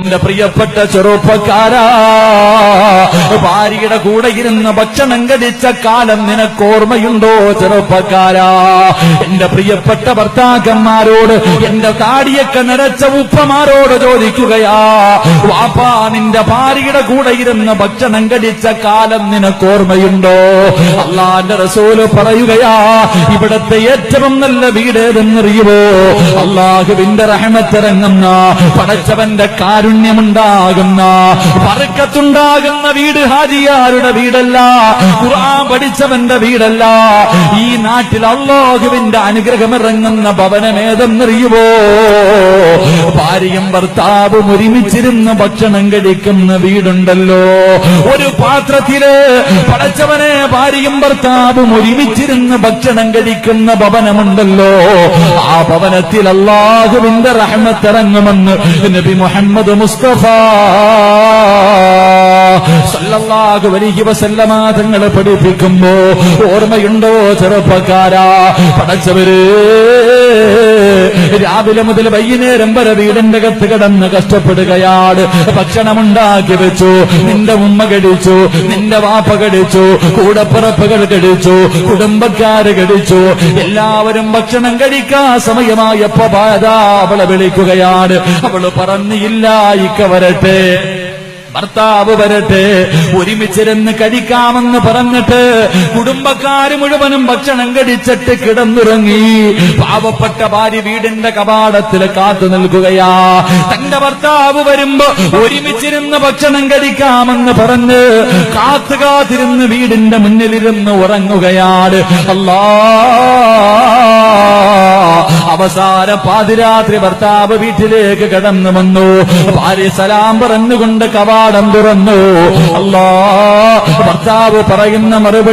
എന്റെ പ്രിയപ്പെട്ട ചെറുപ്പക്കാരാ ഭാര്യയുടെ കൂടെ ഇരുന്ന് ഭക്ഷണം കഴിച്ച കാലം നിനക്ക് ഓർമ്മയുണ്ടോ ചെറുപ്പക്കാരാ? എന്റെ പ്രിയപ്പെട്ട ഭർത്താക്കന്മാരോട് എന്റെ താടിയൊക്കെ നിറച്ച ഉപ്പമാരോട് ചോദിക്കുകയാ വാപ്പാ നിന്റെ ഭാര്യയുടെ കൂടെ ഇരുന്ന് ഭക്ഷണം കഴിച്ച കാലം നിനക്ക് ഓർമ്മയുണ്ടോ? അള്ളാന്റെ റസൂൽ പറയുകയാ ഇവിടത്തെ ഏറ്റവും നല്ല വീട് ഏതെന്നറിയുമോ അള്ളാഹുവിന്റെ റഹമത്തിറങ്ങുന്ന പടച്ചവന്റെ കാരുണ്യമുണ്ടാകുന്ന പറക്കത്തുണ്ടാകുന്ന വീട് ഹാജിയാരുടെ വീടല്ല ഖുർആൻ പഠിച്ചവന്റെ വീടല്ല. ഈ നാട്ടിൽ അള്ളാഹുവിന്റെ അനുഗ്രഹം ഇറങ്ങുന്ന ഭവനമേതെന്നറിയുമോ ഭാര്യയും ഭർത്താവും ഒരുമിച്ചിരുന്ന് ഭക്ഷണം കഴിക്കുന്ന വീടുണ്ടല്ലോ. ഒരു പാത്രത്തിൽ പടച്ചവനെ ഭാര്യയും ഭർത്താവും ഒരുമിച്ചിരുന്ന് ഭക്ഷണം കഴിക്കുന്ന ഭവനമുണ്ടല്ലോ. ആ ഭവനത്തിൽ അള്ളാഹുവിന്റെ റഹ്മത്തിറങ്ങുമെന്ന് നബി മുഹമ്മദ് മുസ്തഫ സല്ലല്ലാഹു അലൈഹി വസല്ലമ തങ്ങളെ പഠിപ്പിക്കുമ്പോ ഓർമ്മയുണ്ടോ ചെറുപ്പക്കാരാ? പടച്ചവര് രാവിലെ മുതൽ വൈകുന്നേരം വരെ വീടിന്റെ അകത്ത് കിടന്ന് കഷ്ടപ്പെടുകയാണ്. ഭക്ഷണമുണ്ടാക്കി വെച്ചു നിന്റെ ഉമ്മ കടിച്ചു നിന്റെ വാപ്പ കടിച്ചു കൂടപ്പിറപ്പുകൾ കടിച്ചു കുടുംബക്കാര് കടിച്ചു. എല്ലാവരും ഭക്ഷണം കഴിക്കാൻ സമയമായപ്പോ ബാധ അവളെ വിളിക്കുകയാണ്. അവൾ പറഞ്ഞില്ല ഇക്ക വരട്ടെ. ഭർത്താവ് വരട്ടെ ഒരുമിച്ചിരുന്ന് കഴിക്കാമെന്ന് പറഞ്ഞിട്ട് കുടുംബക്കാര് മുഴുവനും ഭക്ഷണം കടിച്ചിട്ട് കിടന്നുറങ്ങി. പാവപ്പെട്ട ഭാര്യ വീടിന്റെ കവാടത്തിൽ കാത്തു നിൽക്കുകയാ. തന്റെ ഭർത്താവ് വരുമ്പോ ഒരുമിച്ചിരുന്ന് ഭക്ഷണം കഴിക്കാമെന്ന് പറഞ്ഞ് കാത്തു കാത്തിരുന്ന് വീടിന്റെ മുന്നിലിരുന്ന് ഉറങ്ങുകയാണ്. അല്ലാ അവസാന പാതിരാത്രി ഭർത്താവ് വീട്ടിലേക്ക് കടന്നു വന്നു. ഭാര്യ സലാം പറഞ്ഞുകൊണ്ട് കവാടം തുറന്നു. അല്ലാ ഭർത്താവ് പറയുന്ന മറുപടി